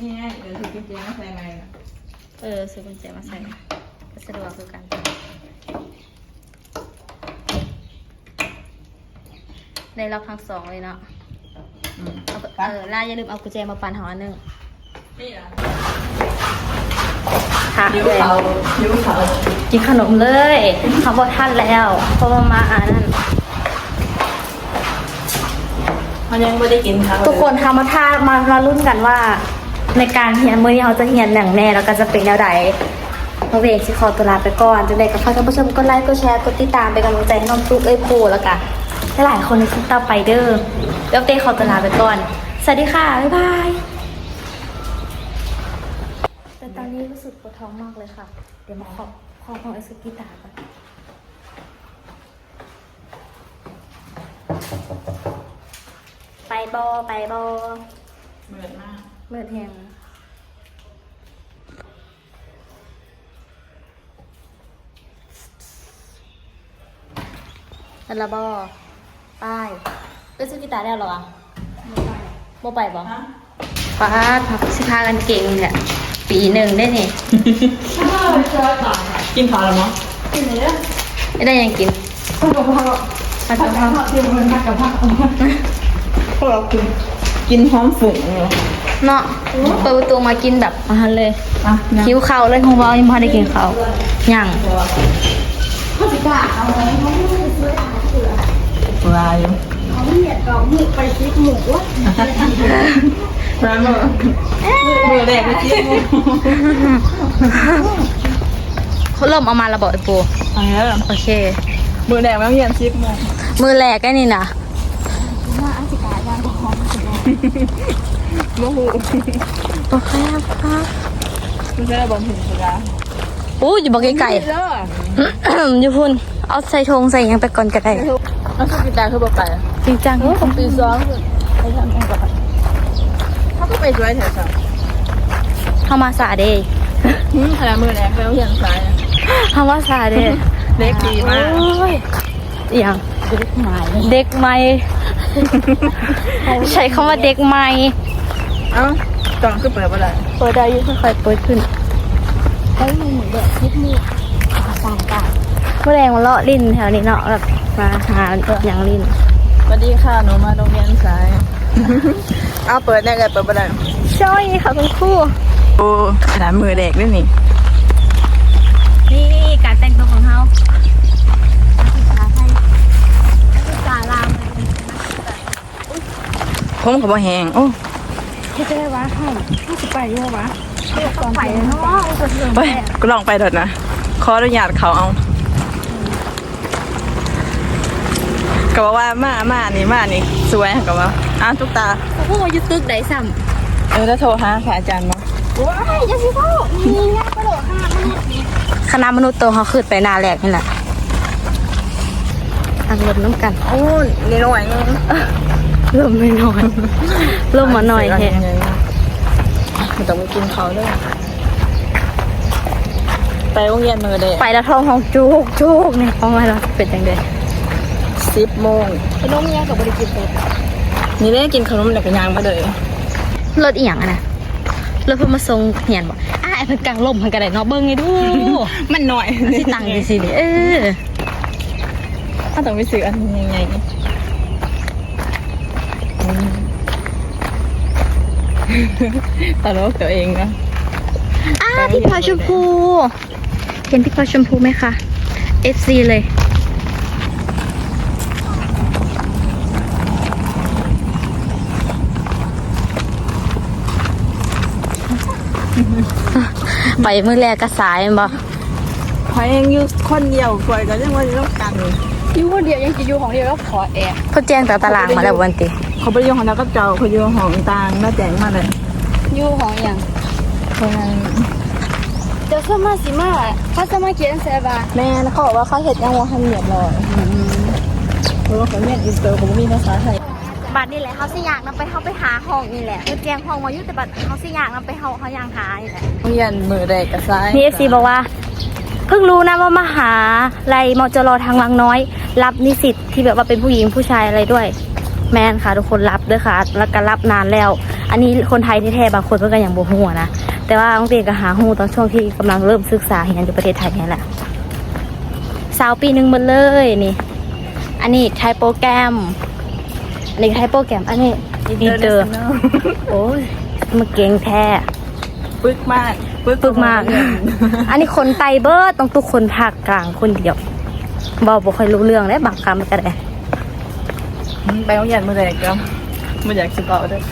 นี่ไงเดี๋ยวถือกุญแจมาใส่ไหมนะเออซื้อกุญแจมาใส่ก็สะดวกคือกันได้ล็อกทั้งสองเลยเนาะอืมเอาไปเออล่าอย่าลืมเอากุญแจมาปั่นหออันหนึงนี่นะค่ะยิ้วเลยเขายิ้วเขากินขนมเลยเขาบอกท่านแล้วเพราะว่ามาอ่านนั่นเขายังไม่ได้กินเขาทุกคนทำมาท่ามามารุ่นกันว่า ในการเฮียนมือนี้เขาจะเฮียนอย่างแน่แล้วก็จะเป็นแนวใดเราเองสิขอตัวลาไปก่อนจังใดก็ฝากท่านผู้ชมกดไลค์กดแชร์กดติดตามเป็นกำลังใจให้น้องตุ๊กเอ้ยปูแล้วกันหลายๆคนในคลิปต่อไปเด้อเดี๋ยวเต้ขอตัวลาไปก่อน สวัสดีค่ะ บ๊ายบาย แต่ตอนนี้รู้สึกปวดท้องมากเลยค่ะ เดี๋ยวมาขอขอของไอซ์กีตาร์ก่อนไปบอไปบอเหมือนมาก เมื่อเทียงนั่นละบอไปไปซื้อกีตาร์ได้หรอโมไปบอฮะป้าสิพากันเก่งเนี่ยปีหนึ่งได้นี่กินข้าวแล้วมั้งไม่ได้ยังกินผัดกะเพราผัดกะเพราพวกเรากินกินพร้อมฝุ่งเลย เนาะเปิดประตูมากินแบบอาหารเลยอะนะหิวข้าวเลยคงว่ายังพอได้กินข้าวยังลายร้านมือมือแรกเมื่อกี้มือเขาเริ่มเอามาระเบิดปูเออโอเค มือแรกแล้วเย็นชิปโมงมือแหลกไอ้นี่นะ โมโหโอเคครับไม่ใช่บอลถึงสุดาอู้อยู่บอกไก่เด้อๆอยู่พุ่นเอาใส่ธงใส่หยังไปก่อนก็ได้แล้วคือกินตาคือบอกไปจริงจังผมปีซ้อมไปทำเองก่อนเขาก็ไปช่วยแถวสามเข้ามาสาเดย์ขนาดมือแรกแล้วยังสายเข้ามาสาเดย์เล็กดีมากโอ้ยอหย่างเด็กหมายเด็กใหม่ใช้คำว่าเด็กใหม่ เอ้าจองคือเปิดอะไรเปิดได้อยิ่ค่อยๆเปิดขึ้นไอ้มือเหมือนแบบคิดมือสามกาเมื่อแรงมาเลาะลิ้นแถวนี้เนาะแบบมาหาอย่างลิ้นสวัสดีค่ะหนูมาโรงเรียนสาย เอาเปิดได้เลยเปิดอะไรช่อยค่ะคุณครูโอ้ขนาดมือเด็กด้วยนี่นี่การแต่งตัวของเขาภาษาไทยภาษาลาวผมกับว่าแหงโอ้ ที่จะได้ว่าห้องที่จะไปยังวะต้องไปเนาะอุปสรรคไปก็ลองไปเถอะนะ ขออนุญาตเขาเอาก็บอกว่ามามานี่มานี่สวยก็ว่าอะทุกตาพวกมายุตึกได้ซ้เออแล้วโทรหาค่ะอาจารย์มาำว้ายยังสิพ่อมีงานกระโดดขนาดนี้คณะมนุษย์โตเขาขึ้นไปนาแรกนี่แหละอังลมน้ำกัน โอ้นี่หน่อยนึง ลมไม่น้อยลมมาหน่อยแฮะมันต้องไปกินเขาด้วยไปโรงเรียนมือเด็กไปแล้วท้องห้องจุกจุกเนี่ยห้องอะไรเราเป็นยังไงสิบโมงขนมยังกับบริกิตเลยนี่ได้กินขนมเด็กยางมาเลยรถอีหยังอะนะรถเพิ่นมาส่งเหียนบอกอะไอ้เพิ่นกลางลมเพิ่นก็ได้เนาะเบิ่งไงดู มันหน่อยสิตังค์ดิสิเด้เออถ้าต้องไปซื้ออันยังไง ตลกตัวเองนะอะพี่พลอยชมพู เห็นพี่พลอยชมพูไหมคะ FC เลยไปมือแรกก็สายแม่นบ่พอยยังอยู่คนเดียวคอยก็ยังว่าจะต้องกันอยู่คนเดียวยังจะอยู่ของเดียวก็ขอแอร์เขาแจ้งแต่ตารางมาแล้ววันติ เขาไปอยู่ของนักก็เจ้าเขาอยู่ของต่างน่าแจ้งมาเลยอยู่ของอย่างเขายังเดี๋ยวสมาสิมาเขาสมาเขียนเซบาแม่เขาบอกว่าเขาเห็ดยังว่าทำเนียบเลยเพราะว่าเขาเรียนอินเตอร์เขาไม่มีภาษาไทยบัตรนี่แหละเขาสิอยากนำไปเขาไปหาห้องนี่แหละเขาแจ้งห้องมาอยู่แต่บัตรเขาสิอยากนำไปเขาเขาอยากหานี่แหละโรงเรียนมือแดกกับซ้ายมีเอฟซีบอกว่าเพิ่งรู้นะว่ามหาลัยมจรทางวังน้อย รับนิสิตที่แบบว่าเป็นผู้หญิงผู้ชายอะไรด้วย แมนค่ะ ทุกคนรับด้วยค่ะ แล้วก็รับนานแล้วออันนี้คนไทยที่แท้ๆบางคนเพิ่นก็ยังบ่ฮู้อะนะ แต่ว่าน้องเตก็หาฮู้ตอนช่วงที่กำลังเริ่มศึกษาเรียนอยู่ประเทศไทยนี่แหละสาวปีหนึงหมดเลยนี่ อันนี้ไทยโปรแกรม อันนี้ไทยโปรแกรม อันนี้ดีเตอร์โอ้ยมาเก่งแท้ปึกมากปึกมาก อันนี้คนไตเบิร์ดต้องทุกคนภาคกลางคนเดียวบอกบ่ค่อยรู้เรื่องและบางคำก็ได้ ไปโรงเรียนเมื่อไหร่ก็ไม่อยากสิบอกด้วย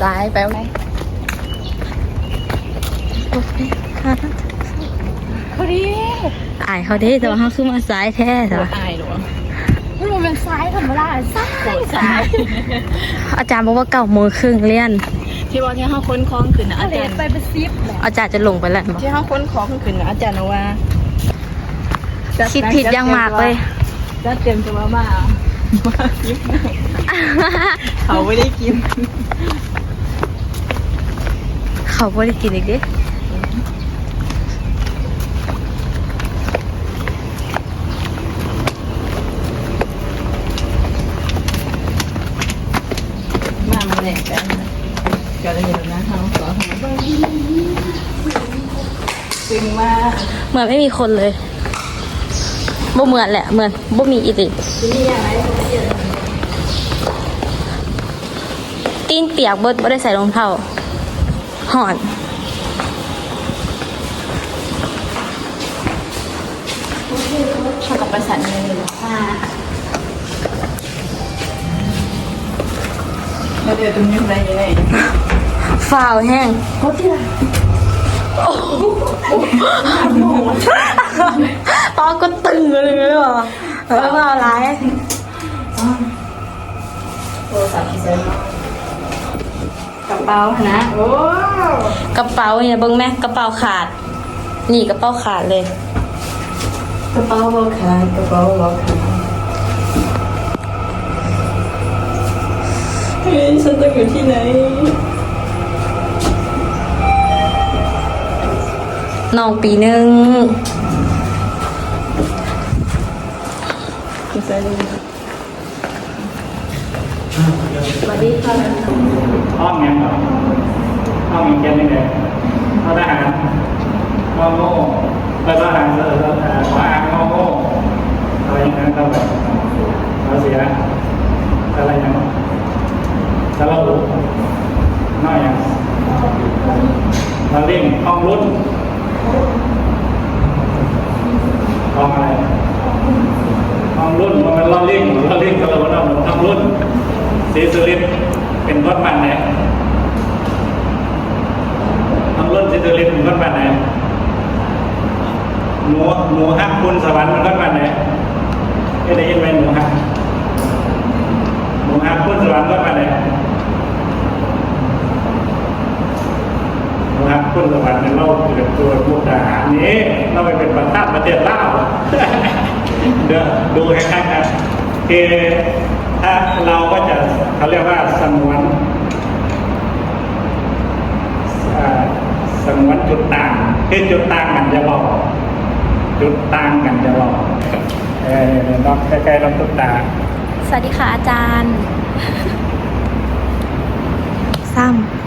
ซ้ายไปโรงเรียนพอดีอายเขาเด้แต่ว่าเขาคือมาซ้ายแท้แต่ว่าอายหรอมันเป็นซ้ายธรรมดาซ้ายโคตรซ้ายอาจารย์บอกว่าเก่าโมงครึ่งเรียนที่ว่าที่ห้าค้นคล้องขึ้นนะอาเลจารยย์ไปเป็นซิปแหละอาจารย์จะลงไปแล้วบอกที่ห้าค้นคล้องขึ้นนะอาจารย์นะว่าคิดผิดยังมากเลย จะเต็มจะมามามายิบเขาไม่ได้กิน เขาบ่ได้กินอีกเด้มามาแหลกกันก็เลยเห็นนะเขาขอหาบ้างจริงมากเหมือนไม่มีคนเลย บ่เหมือนแหละเหมือนบ่มีอีติตีนเปียกเบิดบ่ได้ใส่รองเท้าหอนเขากับประสานเงินเลยมาเดี๋ยวตรงนี้อะไรยังไงฝ่าวแห้ง ปอก็ตึงเลยเลยว่ะแล้วก็ร้ายโทรศัพท์ที่ใช้กระเป๋านะโอ้กระเป๋าเนี่ยเบิ้งแม่กระเป๋าขาด นี่กระเป๋าขาดเลย กระเป๋าบอกขายกระเป๋าบอกขายเฮ้ยฉันต้องอยู่ที่ไหน น้องปีหนึ่งสวัสดีค่ะห้องยังห้องยังเก็บยังไงเอาทหารห้องโง่ไปทหารเออเออขออ่างห้องโง่อะไรอย่างนั้นก็แบบเราเสียอะไรอย่างนั้นแล้วเราดูน้อยอย่างเราเร่งห้องรุ่น ห้องอะไรห้องรุ่นมันเป็นเราเร่งเราเร่งก็เราเราห้องรุ่นสีสุรินทร์เป็นรถมันไหนทำรุ่นซิเตอร์ลินมันก็มาไหนหนูหนูฮักคุณสวรรค์มันก็มาไหนไม่ได้ยินไหมหนูฮักหนูฮักคุณสวรรค์ก็มาไหน หนูฮักคุณสวรรค์เนี่ยเราเกิดตัวมุกดาหารนี้เราไปเป็นประธานประเทศลาวเดี๋ยวดูคล้ายๆกันคือถ้าเราก็จะเขาเรียกว่าสมวนสมวนจุดต่างคือจุดต่างกันจะบอกจุดต่างกันจะบอกเออลองใกล้ๆลองจุดต่างสวัสดีค่ะอาจารย์ซ้ำ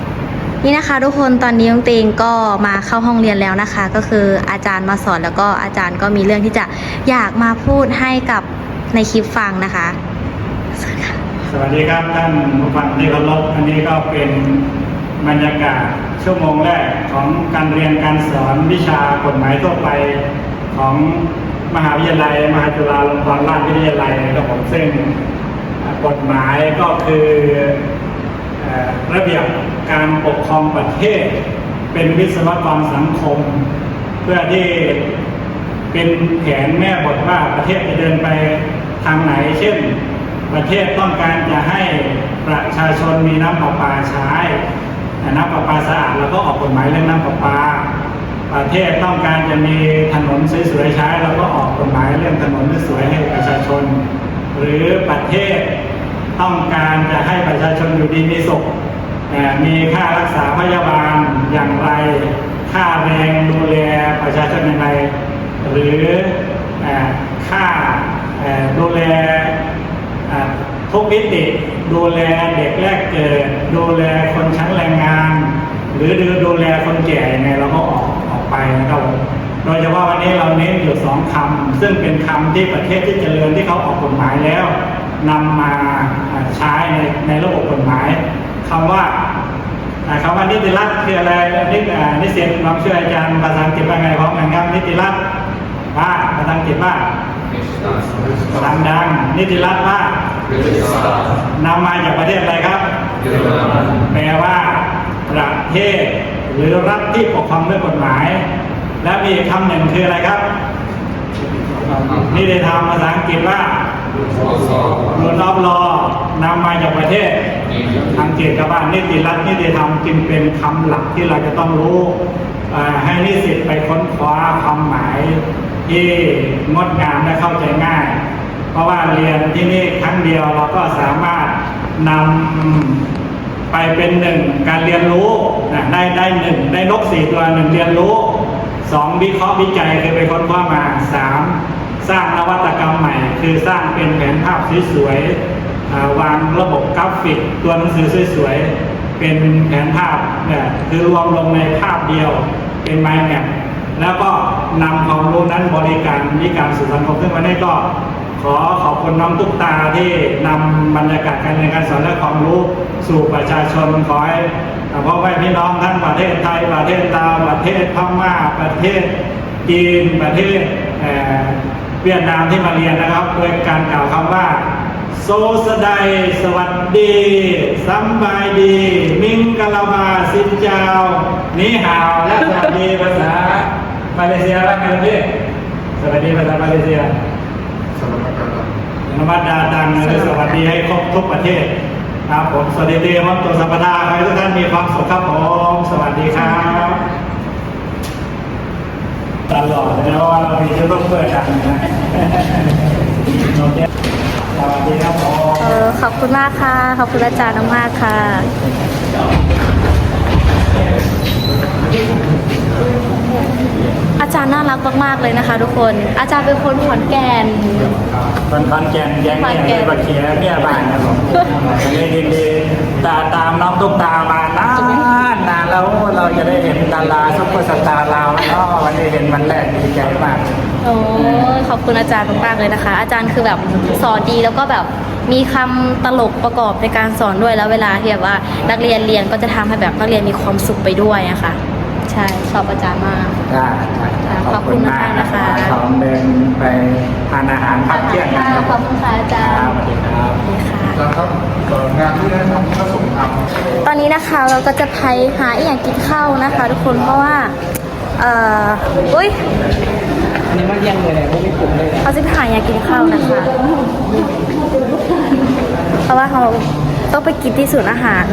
นี่นะคะทุกคนตอนนี้น้องเตงก็มาเข้าห้องเรียนแล้วนะคะ ก็คืออาจารย์มาสอนแล้วก็อาจารย์ก็มีเรื่องที่จะอยากมาพูดให้กับในคลิปฟังนะคะสวัสดีครับท่านผู้ฟังที่เคารพอันนี้ก็เป็นบรรยากาศชั่วโมงแรกของการเรียนการสอนวิชากฎหมายทั่วไปของมหาวิทยาลัย มหาจุฬาลงกรณราชวิทยาลัยนะครับผมซึ่งกฎหมายก็คือ ระเบียบการปกครองประเทศ เป็นวิศวกรสังคม เพื่อที่เป็นแผนแม่บทว่าประเทศจะเดินไปทางไหน เช่น ประเทศต้องการจะให้ประชาชนมีน้ำประปาใช้น้ำประปาสะอาดเราก็ออกกฎหมายเรื่องน้ำประปา ประเทศต้องการจะมีถนนสวยๆใช้เราก็ออกกฎหมายเรื่องถนนสวยให้ประชาชน หรือประเทศ ต้องการจะให้ประชาชนอยู่ดีมีสุขมีค่ารักษาพยาบาลอย่างไร ค่าแรงดูแลประชาชนอย่างไร หรือค่าดูแลเอ่อทุกมิติดูแลเด็กแรกเกิด ดูแลคนชั้นแรงงาน หรือดูดูแลคนแก่ยังไงเราก็ออกออกไปนะครับโดยเฉพาะวันนี้เราเน้นอยู่สองคำซึ่งเป็นคำที่ประเทศที่เจริญที่เขาออกกฎหมายแล้ว นำมาใช้ในในระบบกฎหมายคำว่าอ่าคำว่านิติรัฐคืออะไรนิติอ่านิสิตลองช่วยอาจารย์ภาษาอังกฤษว่าไงพร้อมกันครับนิติรัฐว่าภาษาอังกฤษว่าดังๆนิติรัฐว่านำมาจากประเทศอะไรครับแปลว่าประเทศหรือรัฐที่ปกครองด้วยกฎหมาย และมีคำหนึ่งคืออะไรครับ นิติธรรมภาษาอังกฤษว่า รูนอฟลอนำมาจากประเทศอังกฤษกับว่านิติรัฐนิติธรรมจึงเป็นคำหลักที่เราจะต้องรู้ให้นิสิตไปค้นคว้าความหมายที่งดงามและเข้าใจง่าย เพราะว่าเรียนที่นี่ครั้งเดียวเราก็สามารถนำไปเป็นหนึ่งการเรียนรู้นะได้ได้หนึ่งได้นกสี่ตัวหนึ่งเรียนรู้สองวิเคราะห์วิจัยคือไปค้นคว้ามาสาม สร้างนวัตกรรมใหม่ คือสร้างเป็นแผนภาพสวยๆวางระบบกราฟิก ตัวหนังสือสวยๆเป็นแผนภาพเนี่ยคือรวมลงในภาพเดียวเป็นไมล์แมปแล้วก็นำความรู้นั้นบริการวิการสู่สังคมซึ่งวันนี้ก็ขอขอบคุณน้องตุ๊กตาที่นำบรรยากาศการเรียนการสอนและความรู้สู่ประชาชนขอให้พ่อแม่พี่น้องทั้งประเทศไทยประเทศลาวประเทศพม่าประเทศจีนประเทศ เวียดนามที่มาเรียนนะครับโดยการกล่าวคำว่า โซสดายสวัสดีสัมบายดี มิงกะลาบาสินเจ้านี่ฮาวและสวัสดีภาษามาเลเซียว่าไงพี่สวัสดีภาษามาเลเซียนวัดดาตังเลยสวัสดีให้ครบทุกประเทศครับผมสวัสดีครับตัวสัปดาห์ให้ทุกท่านมีความสุขครับผมสวัสดีครับ ตลอดเลยว่าเรามีจะต้องเปิดดังนะโอเคสวัสดีครับผมเออขอบคุณมากค่ะ ขอบคุณอาจารย์มากๆค่ะอาจารย์น่ารักมากๆเลยนะคะ ทุกคน อาจารย์เป็นคนขอนแก่นคนคอนแกนแย่งเนี่ยในบัตเขียเมียบ้านครับผมยินดีดีตาตามน้องตุ๊กตามานานนานแล้วเราจะได้เห็นดาราซุปเปอร์สตาร์เราเนาะวันนี้เห็นวันแรกดีใจมาก โอ้ยขอบคุณอาจารย์มากๆเลยนะคะ อาจารย์คือแบบสอนดีแล้วก็แบบมีคำตลกประกอบในการสอนด้วยแล้วเวลาที่แบบว่านักเรียนเรียนก็จะทำให้แบบนักเรียนมีความสุขไปด้วยอะค่ะใช่ชอบอาจารย์มากได้ได้ขอบคุณมากนะคะขอเดินไปทานอาหารพักเที่ยงกันครับขอบคุณค่ะอาจารครับย์สวัสดีครับ นะครับงานที่ได้ทำพระสงฆ์ทำตอนนี้นะคะเราก็จะไปหาอีกอย่างกินข้าวนะคะ ทุกคนเพราะว่าเอ่ออุ้ยอันนี้มันยังเลยพวกไม่ปลุกเลยเขาจะไปหาอย่างกินข้าวนะคะ เพราะว่าเขาต้องไปกินที่ศูนย์อาหาร